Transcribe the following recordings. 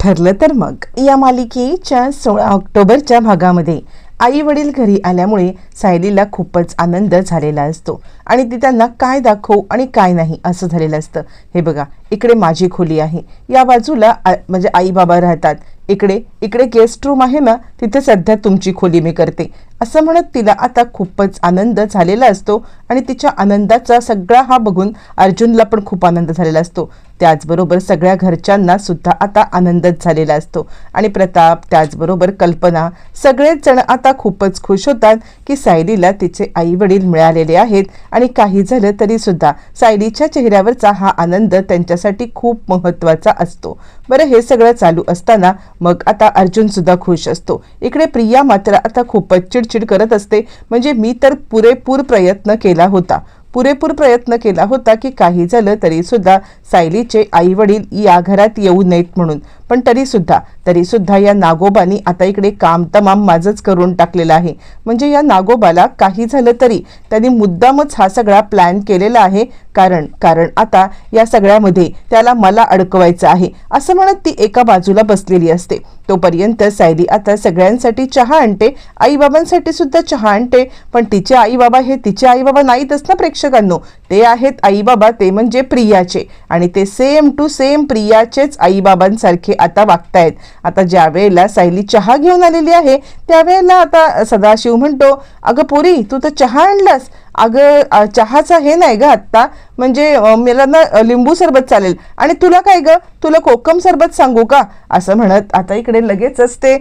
ठरलं तर मग. या मालिकेच्या सोळा ऑक्टोबरच्या भागामध्ये आई वडील घरी आल्यामुळे सायलीला खूपच आनंद झालेला असतो. आणि ती त्यांना काय दाखवू आणि काय नाही असं झालेलं असतं. हे बघा इकडे माझी खोली आहे. या बाजूला म्हणजे आई बाबा राहतात. इकडे इकडे गेस्ट रूम आहे ना तिथे सध्या तुमची खोली मी करते. असं म्हणत तिला आता खूपच आनंद झालेला असतो आणि तिच्या आनंदाचा सगळा हा बघून अर्जुनला पण खूप आनंद झालेला असतो. त्याचबरोबर सगळ्या घरच्यांना सुद्धा आता आनंदच झालेला असतो. आणि प्रताप त्याचबरोबर कल्पना सगळेच जण आता खूपच खुश होतात की सायलीला तिचे आई वडील मिळालेले आहेत आणि काही झालं तरी सुद्धा सायलीच्या चेहऱ्यावरचा हा आनंद त्यांच्यासाठी खूप महत्त्वाचा असतो. बरं हे सगळं चालू असताना मग आता अर्जुन सुद्धा खुश असतो. इकडे प्रिया मात्र आता खूपच चिडचिड करत असते. म्हणजे मी तर पुरेपूर प्रयत्न केला होता. पुरेपूर प्रयत्न केला होता की काही झालं तरी सुद्धा सायलीचे आई वडील या घरात येऊ नयेत म्हणून. पण तरीसुद्धा तरीसुद्धा तरी सुद्धा या नागोबानी आता इकडे काम तमाम माझंच करून टाकलेलं आहे. म्हणजे या नागोबाला काही झालं तरी त्यांनी मुद्दामच हा सगळा प्लॅन केलेला आहे. कारण कारण आता या सगळ्यामध्ये त्याला मला अडकवायचं आहे. असं म्हणत ती एका बाजूला बसलेली असते. तोपर्यंत सायली आता सगळ्यांसाठी चहा आणते. आईबाबांसाठी सुद्धा चहा आणते. पण तिचे आई बाबा हे तिचे आई बाबा नाहीतच ना प्रेक्षकांनो. ते आहेत आईबाबा ते म्हणजे प्रियाचे. आणि ते सेम टू सेम प्रियाचेच आईबाबांसारखे आता वागतायत. आता ज्या वेळेला सायली चहा घेऊन आलेली आहे त्यावेळेला आता सदाशिव म्हणतो अगं पुरी तू तर चहा आणलास. अगं चहाचा हे नाही ग आत्ता. म्हणजे मला ना लिंबू सरबत चालेल. आणि तुला काय ग? तुला कोकम सरबत सांगू का? असं म्हणत आता इकडे लगेचच ते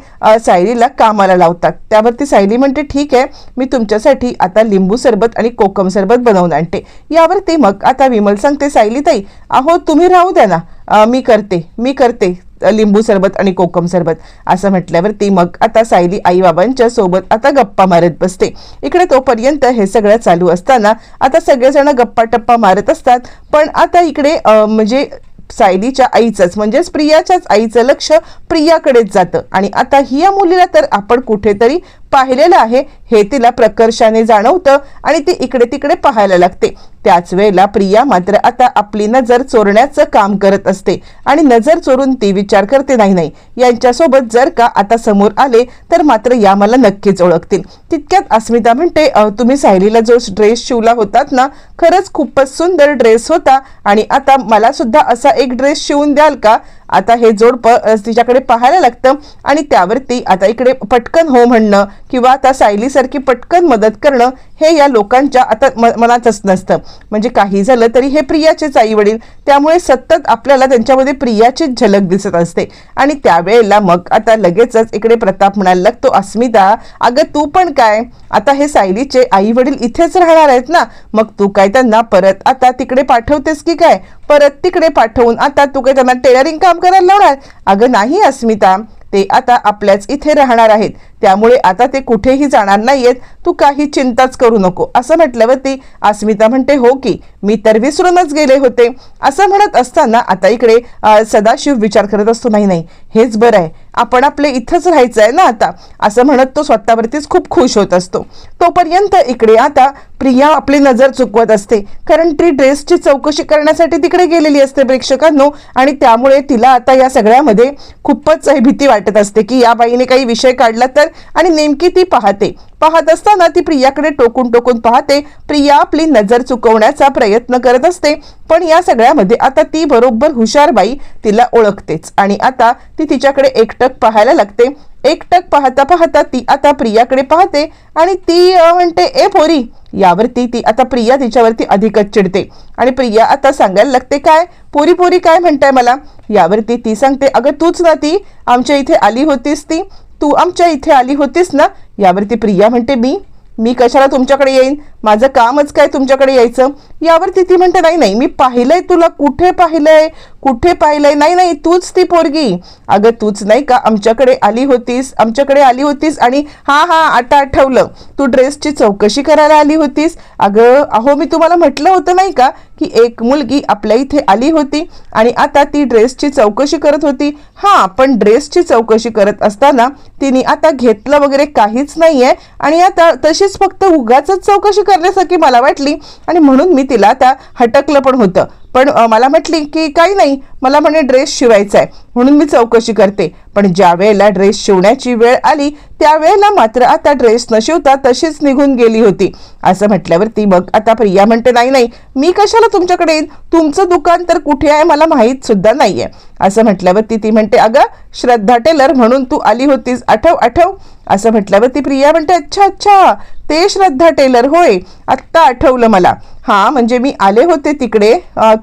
सायलीला कामाला लावतात. त्यावरती सायली म्हणते ठीक आहे मी तुमच्यासाठी आता लिंबू सरबत आणि कोकम सरबत बनवून आणते. यावरती मग आता विमल सांगते सायली ताई अहो तुम्ही राहू द्या ना. मी करते मी करते. लिंबू सरबत आणि कोकम सरबत असं म्हटल्यावर ती मग आता सायली आईबाबांच्या सोबत आता गप्पा मारत बसते. इकडे तोपर्यंत हे सगळं चालू असताना आता सगळेजण गप्पा टप्पा मारत असतात. पण आता इकडे म्हणजे सायलीच्या आईचंच म्हणजेच प्रियाच्याच आईचं लक्ष प्रियाकडेच जातं. आणि आता ही या मुलीला तर आपण कुठेतरी पाहिलेलं आहे. हे तिला प्रकर्षाने जाणवतं आणि ती इकडे तिकडे पाहायला लागते. त्याच वेळेला प्रिया मात्र आता आपली नजर चोरण्याचं काम करत असते. आणि नजर चोरून ती विचार करते नाही नाही यांच्यासोबत जर का आता समोर आले तर मात्र या मला नक्कीच ओळखतील. तितक्यात अस्मिता म्हणते तुम्ही सायलीला जो ड्रेस शिवला होतात ना खरंच खूपच सुंदर ड्रेस होता. आणि आता मला सुद्धा असा एक ड्रेस शिवून द्याल का? आता हे जोड प तिच्याकडे पाहायला लागतं आणि त्यावरती आता इकडे पटकन हो म्हणणं किंवा आता सायलीसारखी पटकन मदत करणं हे या लोकांच्या आता म- मनातच नसतं. म्हणजे काही झालं तरी हे प्रियाचेच आई वडील त्यामुळे सतत आपल्याला त्यांच्यामध्ये प्रियाचीच झलक दिसत असते. आणि त्यावेळेला मग आता लगेचच इकडे प्रताप म्हणायला लागतो अस्मिता अगं तू पण काय? आता हे सायलीचे आई वडील इथेच राहणार आहेत ना? मग तू काय त्यांना परत आता तिकडे पाठवतेस की काय? परत तिकडे पाठवून आता तू काय त्यांना टेलरिंग काम करायला लावणार? अगं नाही अस्मिता. ते आता आपल्याच इथे राहणार आहेत. त्यामुळे आता ते कुठेही जाणार नाहीयेत. तू काही चिंताच करू नको. असं म्हटल्यावरती अस्मिता म्हणते हो की मी तर विसरूनच गेले होते. असं म्हणत असताना आता इकडे सदाशिव विचार करत असतो नाही नाही हेच बरं आहे. आपण आपले इथंच राहायचं आहे ना आता. असं म्हणत तो स्वतःवरतीच खूप खुश होत असतो. तोपर्यंत इकडे आता प्रिया आपली नजर चुकवत असते. कारण ती ड्रेसची चौकशी करण्यासाठी तिकडे गेलेली असते प्रेक्षकांनो. आणि त्यामुळे तिला आता या सगळ्यामध्ये खूपच भीती वाटत असते की या बाईने काही विषय काढला तर? आणि नेमकी ती पाहते. पाहत असताना ती प्रियाकडे टोकून टोकून पाहते. प्रिया आपली नजर चुकवण्याचा प्रयत्न करत असते. पण या सगळ्यामध्ये आता ती बरोबर हुशार बाई तिला ओळखतेच. आणि आता ती तिच्याकडे एकटक पाहायला लागते. एकटक पाहता पाहता ती आता प्रियाकडे पाहते आणि ती म्हणते ए पोरी. यावरती ती आता प्रिया तिच्यावरती अधिकच चिडते. आणि प्रिया आता सांगायला लागते काय? पोरी पोरी काय म्हणताय मला? यावरती ती सांगते अगं तूच ना ती. आमच्या इथे आली होतीस ती. तू आमच्या इथे आली होतीस ना? यावरती प्रिया म्हणते मी? मी कशाला तुमच्याकडे येईन? माझं कामच काय तुमच्याकडे यायचं? यावरती ती म्हणते नाही नाही मी पाहिलंय तुला कुठे पाहिलंय? कुठे पाहिलंय? नाही नाही तूच ती पोरगी. अगं तूच नाही का? आमच्याकडे आली होतीस आमच्याकडे आली होतीस आणि हा हा आता आठवलं. तू ड्रेसची चौकशी करायला आली होतीस. अगं अहो मी तुम्हाला म्हटलं होतं नाही का की एक मुलगी आपल्या इथे आली होती आणि आता ती ड्रेसची चौकशी करत होती. हा पण ड्रेसची चौकशी करत असताना तिने आता घेतलं वगैरे काहीच नाही आहे आणि आता तशीच फक्त उगाच चौकशी करण्यासारखी मला वाटली आणि म्हणून मी तिला त्या हटकलं पण होतं. पण मला म्हटली की काही नाही मला म्हणे ड्रेस शिवायचा आहे म्हणून मी चौकशी करते. पण ज्या वेळेला ड्रेस शिवण्याची वेळ आली त्यावेळेला मात्र आता ड्रेस न शिवता तशीच निघून गेली होती. असं म्हटल्यावरती मग आता प्रिया म्हणते नाही नाही मी कशाला तुमच्याकडे येईन? तुमचं दुकान तर कुठे आहे मला माहीत सुद्धा नाहीये. असं म्हटल्यावरती ती म्हणते अगं श्रद्धा टेलर म्हणून तू आली होतीस आठव आठव. असं म्हटल्यावरती प्रिया म्हणते अच्छा अच्छा ते श्रद्धा टेलर होय आत्ता आठवलं मला. हां म्हणजे मी आले होते तिकडे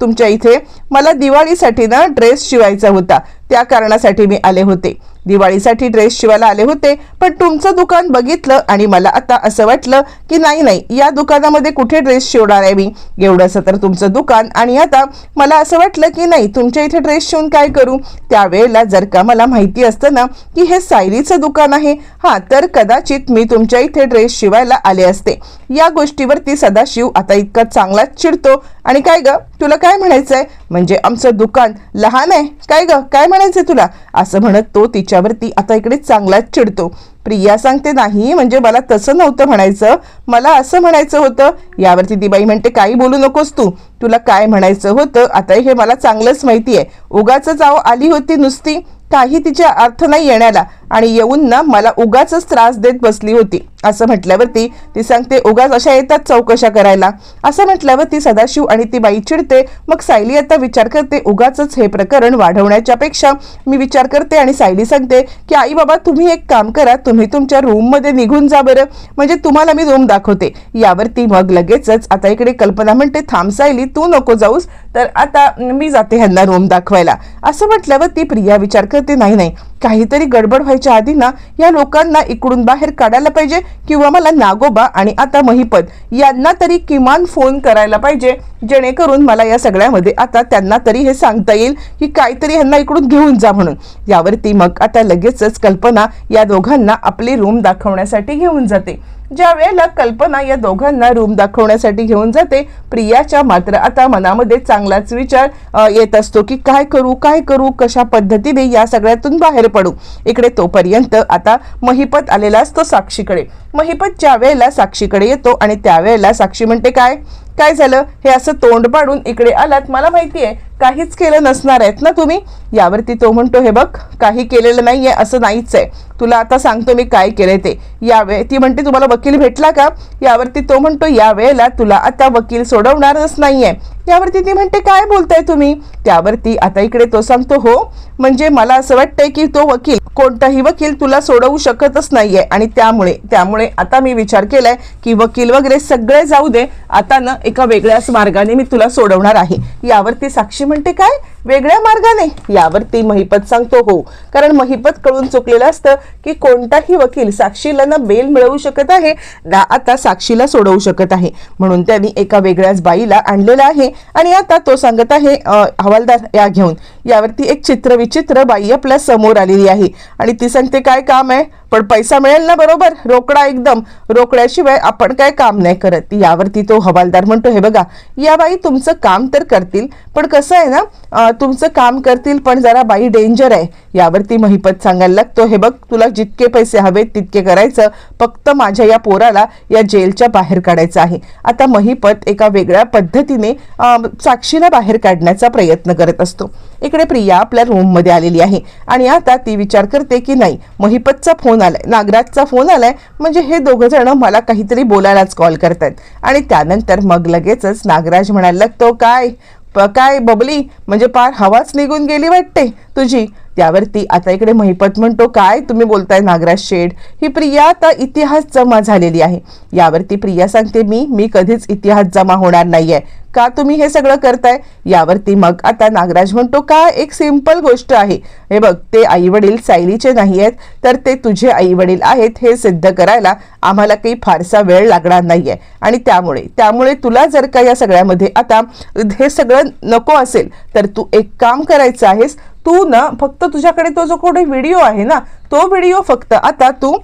तुमच्या इथे. मला दिवाळीसाठी ना ड्रेस शिवायचा होता. त्या कारणासाठी मी आले होते. दिवाळीसाठी ड्रेस शिवायला आले होते पण तुमचं दुकान बघितलं आणि मला आता असं वाटलं की नाही नाही या दुकानामध्ये कुठे ड्रेस शिवणार आहे मी? एवढंसं तर तुमचं दुकान आणि आता मला असं वाटलं की नाही तुमच्या इथे ड्रेस शिवून काय करू? त्यावेळेला जर का मला माहिती असतं ना की हे सायरीचं दुकान आहे हां तर कदाचित मी तुमच्या इथे ड्रेस शिवायला आले असते. या गोष्टीवरती सदाशिव आता इतका चांगलाच चिडतो. आणि काय ग? तुला काय म्हणायचंय? म्हणजे आमचं दुकान लहान आहे. काय ग? काय म्हणायचंय तुला? असं म्हणत तो तिच्यावरती आता इकडे चांगलाच चिडतो. प्रिया सांगते नाही म्हणजे मला तसं नव्हतं म्हणायचं. मला असं म्हणायचं होतं. यावरती दिबाई बाई म्हणते काही बोलू नकोस तू. तुला काय म्हणायचं होतं? आता हे मला चांगलंच माहिती आहे उगाच जाव आली होती नुसती. काही तिच्या अर्थ नाही येण्याला. आणि येऊन ना मला उगाच त्रास देत बसली होती. असं म्हटल्यावरती ती सांगते उगाच अशा येतात चौकशा करायला. असं म्हटल्यावरती सदाशिव आणि ती बाई चिडते मग सायली आता विचार करते उगाच हे प्रकरण वाढवण्याच्या पेक्षा मी विचार करते आणि सायली सांगते की आई बाबा तुम्ही एक काम करा तुम्ही तुमच्या रूममध्ये निघून जा बरं. म्हणजे तुम्हाला मी रूम दाखवते. यावरती मग लगेचच आता इकडे कल्पना म्हणते थांब सायली तू नको जाऊस तर आता मी जाते ह्यांना रूम दाखवायला. असं म्हटल्यावर ती प्रिया विचार करते नाही नाही काहीतरी गडबड व्हायच्या आधी ना या लोकांना इकडून बाहेर काढायला पाहिजे किंवा मला नागोबा आणि आता महिपत यांना तरी किमान फोन करायला पाहिजे जेणेकरून मला या सगळ्यामध्ये आता त्यांना तरी हे सांगता येईल की काहीतरी ह्यांना इकडून घेऊन जा म्हणून. यावरती मग आता लगेचच कल्पना या दोघांना आपली रूम दाखवण्यासाठी घेऊन जाते. ज्या वेळेला कल्पना या दोघांना रूम दाखवण्यासाठी घेऊन जाते प्रियाच्या मात्र आता मनामध्ये चांगलाच विचार येत असतो की काय करू काय करू कशा पद्धतीने या सगळ्यातून बाहेर पडू? इकडे तोपर्यंत आता महिपत आलेला असतो साक्षीकडे. महिपत ज्या वेळेला साक्षीकडे येतो आणि त्यावेळेला साक्षी म्हणते काय? काय झालं? हे असं तोंड पाडून इकडे आलात. मला माहिती आहे काहीच केलं नसणार आहेत ना तुम्ही? यावरती तो म्हणतो हे बघ काही केलेलं नाही आहे असं नाहीच आहे. तुला आता सांगतो मी काय केलंय ते. यावे ती म्हणते तुम्हाला वकील भेटला का? यावरती तो म्हणतो या वेळेला तुला आता वकील सोडवणारच नाही आहे यावरती ती म्हणते काय बोलताय तुम्ही? त्यावरती आता इकडे तो सांगतो हो म्हणजे मला असं वाटतंय की तो वकील कोणताही वकील तुला सोडवू शकतच नाहीये. आणि त्यामुळे त्यामुळे आता मी विचार केलाय की वकील वगैरे सगळे जाऊ दे आता ना एका वेगळ्याच मार्गाने मी तुला सोडवणार आहे. यावरती साक्षी म्हणते काय? वेगळ्या मार्गाने? यावरती महिपत सांगतो हो. कारण महिपत कळून चुकलेलं असतं की कोणताही वकील साक्षीला ना बेल मिळवू शकत आहे ना आता साक्षीला सोडवू शकत आहे. म्हणून त्यांनी एका वेगळ्याच बाईला आणलेलं आहे. आणि आता तो सांगत आहे हवालदार या घेऊन. यावरती एक चित्र विचित्र बाई आपल्यासमोर आलेली आहे. आणि ती सांगते काय काम आहे? पण पैसा मिळेल ना बरोबर? रोकडा एकदम. रोकड्याशिवाय आपण काय काम नाही करत. यावरती तो हवालदार म्हणतो हे बघा या बाई तुमचं काम तर करतील पण कसं आहे ना तुमचं काम करतील पण जरा बाई डेंजर आहे. यावरती महिपत सांगायला लागतो हे बघ तुला जितके पैसे हवेत तितके करायचं. फक्त माझ्या या पोराला या जेलच्या बाहेर काढायचं आहे. आता महिपत एका वेगळ्या पद्धतीने साक्षीला बाहेर काढण्याचा प्रयत्न करत असतो. इकडे प्रिया आपल्या रूममध्ये आलेली आहे. आणि आता ती विचार करते की नाही महिपतचा फोन आलाय नागराजचा फोन आलाय म्हणजे हे दोघं जण मला काहीतरी बोलायलाच कॉल करतात आणि त्यानंतर मग लगेचच नागराज म्हणायला लागतो काय? काय बबली? म्हणजे पार हवाच निघून गेली वाटते तुझी. त्यावरती आता इकडे महिपत म्हणतो काय तुम्ही बोलताय नागराज शेठ? ही प्रिया आता इतिहास जमा झालेली आहे. यावरती प्रिया सांगते मी मी कधीच इतिहास जमा होणार नाहीये. का तुम्ही हे सगळं करताय? यावरती मग आता नागराज म्हणतो का एक सिंपल गोष्ट आहे. हे बघ ते आई वडील सायलीचे नाही आहेत तर ते तुझे आई वडील आहेत हे सिद्ध करायला आम्हाला काही फारसा वेळ लागणार नाहीये. आणि त्यामुळे त्यामुळे तुला जर का या सगळ्यामध्ये आता हे सगळं नको असेल तर तू एक काम करायचं आहेस. तू ना फक्त तुझ्याकडे तो जो कोणी व्हिडिओ आहे ना तो व्हिडिओ फक्त आता तू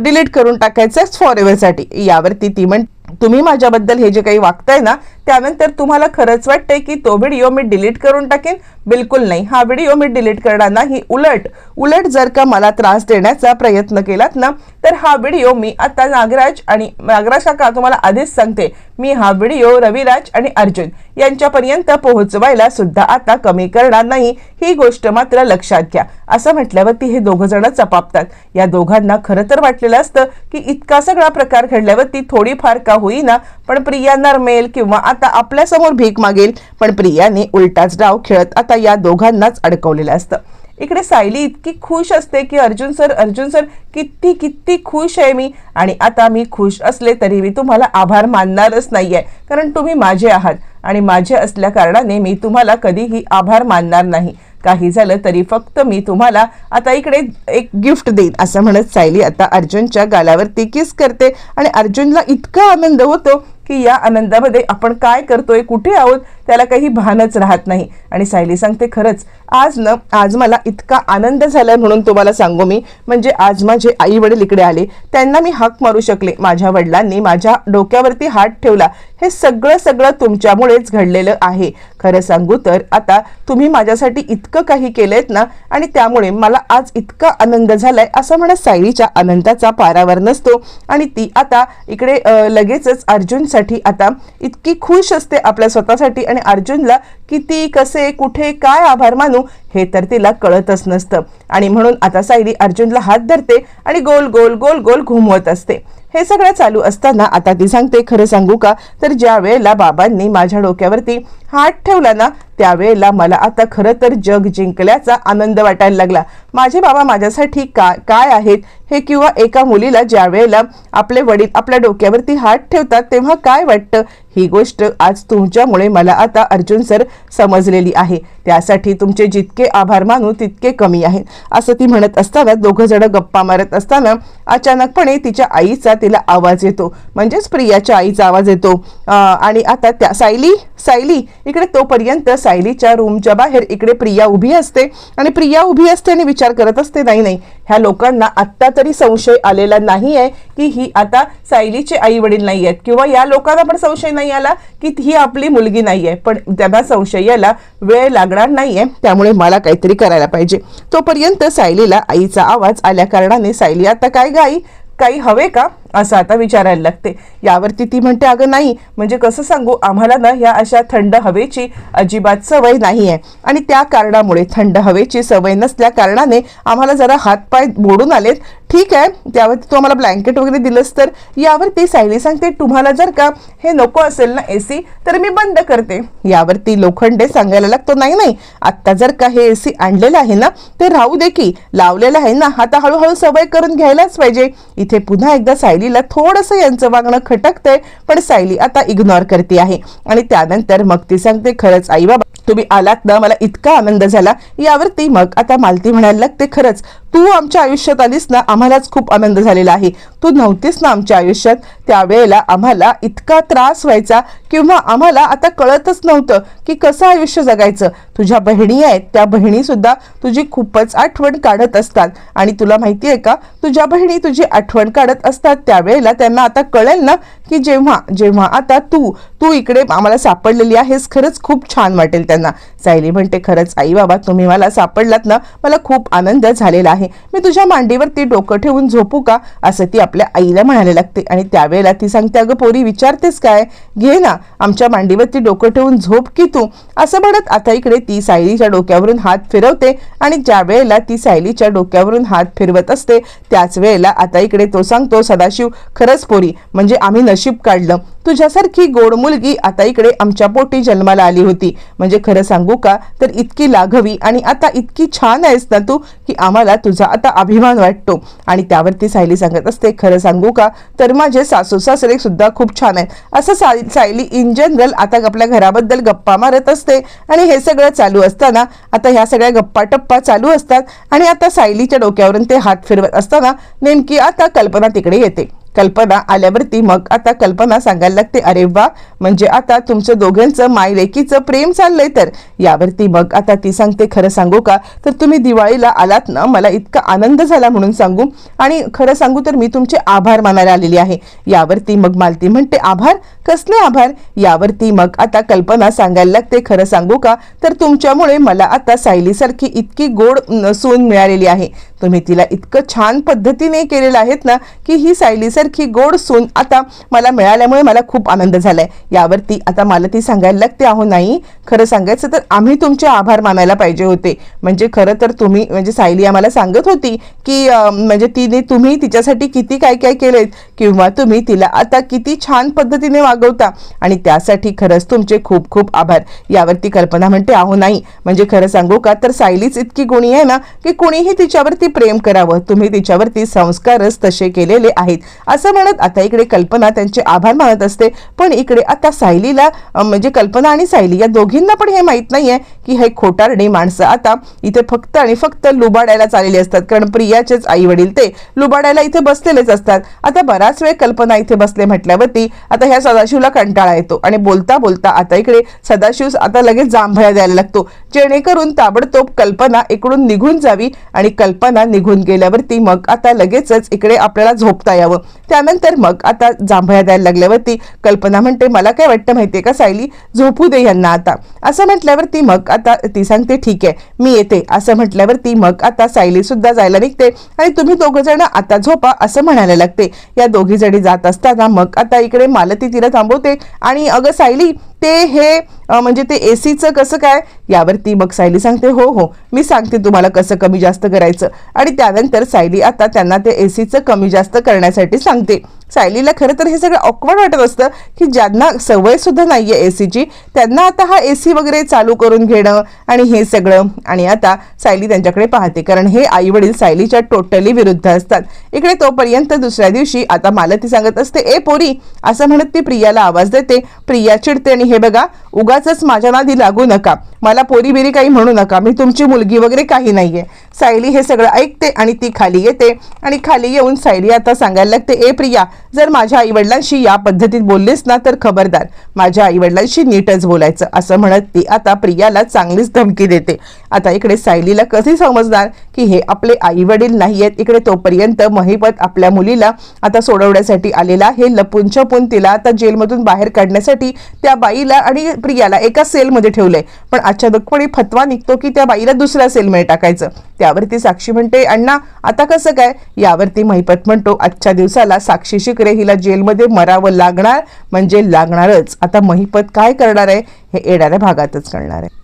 डिलीट करून टाकायचा फॉर एव्हरसाठी यावरती ती म्हण तुम्ही माझ्याबद्दल हे जे काही वागताय ना त्यानंतर तुम्हाला खरंच वाटतंय की तो व्हिडिओ मी डिलीट करून टाकेन? बिलकुल नाही. हा व्हिडिओ मी डिलीट करणार नाही. उलट उलट जर का मला त्रास देण्याचा प्रयत्न केलात ना तर हा व्हिडिओ मी आता नागराज आणि नागराज काका तुम्हाला आधीच सांगते. मी हा व्हिडिओ रविराज आणि अर्जुन यांच्यापर्यंत पोहोचवायला सुद्धा आता कमी करणार नाही. ही गोष्ट मात्र लक्षात घ्या. असं म्हटल्यावरती हे दोघं जण चपापतात. या दोघांना खरं तर वाटलेलं असतं की इतका सगळा प्रकार घडल्यावरती थोडीफार का होईना पण प्रिया नरमेल किंवा आता आपल्यासमोर भीक मागेल पण प्रियाने उलटाच डाव खेळत आता या दोघांनाच अडकवलेलं असतं. इकडे सायली इतकी खुश असते की अर्जुन सर अर्जुन सर किती किती खुश आहे मी. आणि आता मी खुश असले तरी मी तुम्हाला आभार मानणारच नाही आहे कारण तुम्ही माझे आहात. आणि माझे असल्या कारणाने मी तुम्हाला कधीही आभार मानणार नाही. काही झालं तरी फक्त मी तुम्हाला आता इकडे एक गिफ्ट देईन असं म्हणत सायली आता अर्जुनच्या गालावरती किस करते आणि अर्जुनला इतका आनंद होतो की या आनंदामध्ये आपण काय करतोय कुठे आहोत त्याला काही भानच राहत नाही. आणि सायली सांगते खरंच आज न आज मला इतका आनंद झाला म्हणून तुम्हाला सांगू मी. म्हणजे आज माझे आई वडील इकडे आले. त्यांना मी हाक मारू शकले. माझ्या वडिलांनी माझ्या डोक्यावरती हात ठेवला. हे सगळं सगळं तुमच्यामुळेच घडलेलं आहे. खरं सांगू तर आता तुम्ही माझ्यासाठी इतकं काही केलंयत ना आणि त्यामुळे मला आज इतका आनंद झालाय असं म्हणत सायलीच्या आनंदाचा पारावर नसतो. आणि ती आता इकडे लगेचच अर्जुन अर्जुनसाठी आता इतकी खुश असते आपल्या स्वतःसाठी आणि अर्जुनला किती कसे कुठे काय आभार मानू हे तर तिला कळतच नसतं. आणि म्हणून आता सायली अर्जुनला हात धरते आणि गोल गोल गोल गोल घुमवत असते. हे सगळं चालू असताना आता ती सांगते खरं सांगू का? तर ज्या वेळेला बाबांनी माझ्या डोक्यावरती हात ठेवला ना त्यावेळेला मला आता खरं तर जग जिंकल्याचा आनंद वाटायला लागला. माझे बाबा माझ्यासाठी काय काय आहेत? हे किंवा एका मुलीला ज्या वेळेला आपले वडील आपल्या डोक्यावरती हात ठेवतात तेव्हा काय वाटतं? ही गोष्ट आज तुमच्यामुळे मला आता अर्जुन सर समजलेली आहे. त्यासाठी तुमचे जितके आभार मानू तितके कमी आहेत. असं ती म्हणत असताना दोघं जण गप्पा मारत असताना अचानकपणे तिच्या आईचा तिला आवाज येतो. म्हणजेच प्रियाच्या आईचा आवाज येतो. आणि आता त्या सायली? सायली इकडे तोपर्यंत सायलीच्या रूमच्या बाहेर इकडे प्रिया उभी असते आणि प्रिया उभी असते आणि विचार करत असते नाही नाही ह्या लोकांना आत्ता तरी संशय आलेला नाही आहे की ही आता सायलीचे आई वडील नाही आहेत किंवा या लोकांना पण संशय नाही आला की ही आपली मुलगी नाही आहे पण त्यांना संशय यायला वेळ लागणार नाही आहे त्यामुळे मला काहीतरी करायला पाहिजे. तोपर्यंत सायलीला आईचा आवाज आल्या कारणाने सायली आता काय गाई काही हवे का? असं आता विचारायला लागते. यावरती ती म्हणते अगं नाही म्हणजे कसं सांगू आम्हाला ना ह्या अशा थंड हवेची अजिबात सवय नाही आहे आणि त्या कारणामुळे थंड हवेची सवय नसल्या कारणाने आम्हाला जरा हातपाय मोडून आलेत. ठीक आहे त्यावरती तू आम्हाला ब्लँकेट वगैरे दिलंस तर यावरती सायली सांगते तुम्हाला जर का हे नको असेल ना ए सी तर मी बंद करते. यावरती लोखंडे सांगायला लागतो नाही नाही आत्ता जर का हे ए सी आणलेलं आहे ना ते राहू दे की लावलेलं आहे ना आता हळूहळू सवय करून घ्यायलाच पाहिजे. इथे पुन्हा एकदा सायलीला थोडंसं यांचं वागणं खटकतंय पण सायली आता इग्नोर करते आहे. आणि त्यानंतर मग ती सांगते खरंच आई बाबा तुम्ही आलात ना मला इतका आनंद झाला. यावरती मग आता मालती म्हणायला लागते खरंच तू आमच्या आयुष्यात आलीस ना आम्हालाच खूप आनंद झालेला आहे. तू नव्हतीस ना आमच्या आयुष्यात. त्यावेळेला आम्हाला इतका त्रास व्हायचा किंवा आम्हाला आता कळतच नव्हतं की कसं आयुष्य जगायचं. तुझ्या बहिणी आहेत त्या बहिणीसुद्धा तुझी खूपच आठवण काढत असतात. आणि तुला माहिती आहे का तुझ्या बहिणी तुझी आठवण काढत असतात. त्यावेळेला त्यांना आता कळेल ना की जेव्हा जेव्हा आता तू तू इकडे आम्हाला सापडलेली आहेस खरंच खूप छान वाटेल त्यांना. सायली म्हणते खरंच आई बाबा तुम्ही मला सापडलात ना मला खूप आनंद झालेला आहे. मी तुझ्या मांडीवरती डोकं ठेवून झोपू का? असं ती आपल्या आईला म्हणायला लागते. आणि त्यावेळेला ती सांगते अगं पोरी विचारतेस काय? घे ना आमच्या मांडीवरती डोकं ठेवून झोप की तू? असं म्हणत आता इकडे ती सायलीच्या डोक्यावरून हात फिरवते. आणि ज्या वेळेला ती सायलीच्या डोक्यावरून हात फिरवत असते त्याच वेळेला आता इकडे तो सांगतो सदाशिव खरंच पोरी म्हणजे आम्ही नशीब काढलं. तुझ्यासारखी गोड मुलगी आता इकडे आमच्या पोटी जन्माला आली होती. म्हणजे खरं सांगू का? तर इतकी लाघवी आणि आता इतकी छान आहेस ना तू की आम्हाला तुझा आता अभिमान वाटतो. आणि त्यावरती सायली सांगत असते खरं सांगू का? तर माझे सासू सासरे सुद्धा खूप छान आहेत. असं साय सायली इन जनरल आता आपल्या घराबद्दल गप्पा मारत असते. आणि हे सगळं चालू असताना आता ह्या सगळ्या गप्पा टप्पा चालू असतात. आणि आता सायलीच्या डोक्यावरून ते हात फिरवत असताना नेमकी आता कल्पना तिकडे येते. कल्पना आल्यावरती मग आता कल्पना सांगायला लागते अरे वा म्हणजे आता तुमचं दोघांचं माय लेकीचं प्रेम चाललंय तर. यावरती मग आता ती सांगते खरं सांगू का? तर तुम्ही दिवाळीला आलात ना मला इतका आनंद झाला म्हणून सांगू. आणि खरं सांगू तर मी तुमचे आभार मानायला आलेली आहे. यावरती मग मालती म्हणते आभार? कसले आभार? यावरती मग आता कल्पना सांगायला लागते खरं सांगू का? तर तुमच्यामुळे मला आता सायलीसारखी इतकी गोड सून मिळालेली आहे. तुम्ही तिला इतकं छान पद्धतीने केलेलं आहेत ना की ही सायलीसारखी गोड सून आता मला मिळाल्यामुळे मला खूप आनंद झाला आहे यावरती आता मला ती सांगायला लागते अहो नाही खरं सांगायचं तर आम्ही तुमचे आभार मानायला पाहिजे होते. म्हणजे खरं तर तुम्ही म्हणजे सायली आम्हाला सांगत होती की म्हणजे तिने तुम्ही तिच्यासाठी किती काय काय केलेत किंवा तुम्ही तिला आता किती छान पद्धतीने वागवता. आणि त्यासाठी खरंच तुमचे खूप खूप आभार. यावरती कल्पना म्हणते अहो नाही म्हणजे खरं सांगू का? तर सायलीच इतकी गुणी आहे ना की कुणीही तिच्यावरती प्रेम करावं. तुम्ही तिच्यावरती संस्कारच तसे केलेले आहेत. असं म्हणत आता इकडे कल्पना त्यांचे आभार मानत असते. पण इकडे आता सायलीला म्हणजे कल्पना आणि सायली या दोघींना पण हे माहीत नाहीये की हे खोटारडी माणसं आता इथे फक्त आणि फक्त लुबाडायला चाललेली असतात. कारण प्रियाचेच आई वडील ते लुबाडायला इथे बसलेलेच असतात. आता बराच वेळ कल्पना इथे बसले म्हटल्यावरती आता ह्या सदाशिवला कंटाळा येतो. आणि बोलता बोलता आता इकडे सदाशिव आता लगेच जांभया द्यायला लागतो. जेणेकरून ताबडतोब कल्पना इकडून निघून जावी आणि कल्पना निघून गेल्यावरती मग आता लगेचच इकडे आपल्याला झोपता यावं. त्यानंतर मग आता जांभया द्यायला लागल्यावरती कल्पना म्हणते मला काय वाटतं माहितीये का सायली? झोपू दे यांना आता. असं म्हटल्यावरती मग आता ती सांगते ठीक आहे मी येते. असं म्हटल्यावरती मग आता सायली सुद्धा जायला निघते आणि तुम्ही दोघं जण आता झोपा असं म्हणायला लागते. या दोघी जणी जात असताना मग आता इकडे मालती तिला थांबवते आणि अगं सायली ते हे म्हणजे ते एसीचं कसं काय? यावरती मग सायली सांगते हो हो मी सांगते तुम्हाला कसं कमी जास्त करायचं. आणि त्यानंतर सायली आता त्यांना ते एसीचं कमी जास्त करण्यासाठी सांगते. सायलीला खरं तर हे सगळं ऑकवर्ड वाटत असतं की ज्यांना सवय सुद्धा नाहीये एसीची त्यांना आता हा एसी वगैरे चालू करून घेणं आणि हे सगळं. आणि आता सायली त्यांच्याकडे पाहते कारण हे आई वडील सायलीच्या टोटली विरुद्ध असतात. इकडे तोपर्यंत दुसऱ्या दिवशी आता मालती सांगत असते ए पोरी असं म्हणत ती प्रियाला आवाज देते. प्रिया चिडते आणि हे बघा उगाच माझ्या नादी लागू नका. मला पोरी बिरी काही म्हणू नका. मी तुमची मुलगी वगैरे काही नाहीये. सायली हे सगळं ऐकते आणि ती खाली येते. आणि खाली येऊन सायली आता सांगायला लागते ए प्रिया जर माझ्या आईवडिलांशी या पद्धतीत बोललीस ना तर खबरदार. माझ्या आईवडिलांशी नीटच बोलायचं. असं म्हणत ती आता प्रियाला चांगलीच धमकी देते. आता इकडे सायलीला कधी समजणार की हे आपले आई वडील नाहीयेत? इकडे तोपर्यंत महिपत आपल्या मुलीला आता सोडवण्यासाठी आलेला हे लपून छपून तिला आता जेलमधून बाहेर काढण्यासाठी त्या बाईला आणि प्रियाला एका सेलमध्ये ठेवलंय. पण अचानकपणे फतवा निघतो की त्या बाईला दुसऱ्या सेलमध्ये टाकायचं. त्यावरती साक्षी म्हणते अण्णा आता कसं काय? यावरती महिपत म्हणतो आजच्या दिवसाला साक्षीशी साक्षी रे हिला जेलमध्ये मरावं लागणार म्हणजे लागणारच. आता महिपत काय करणार आहे हे येणाऱ्या भागातच कळणार आहे.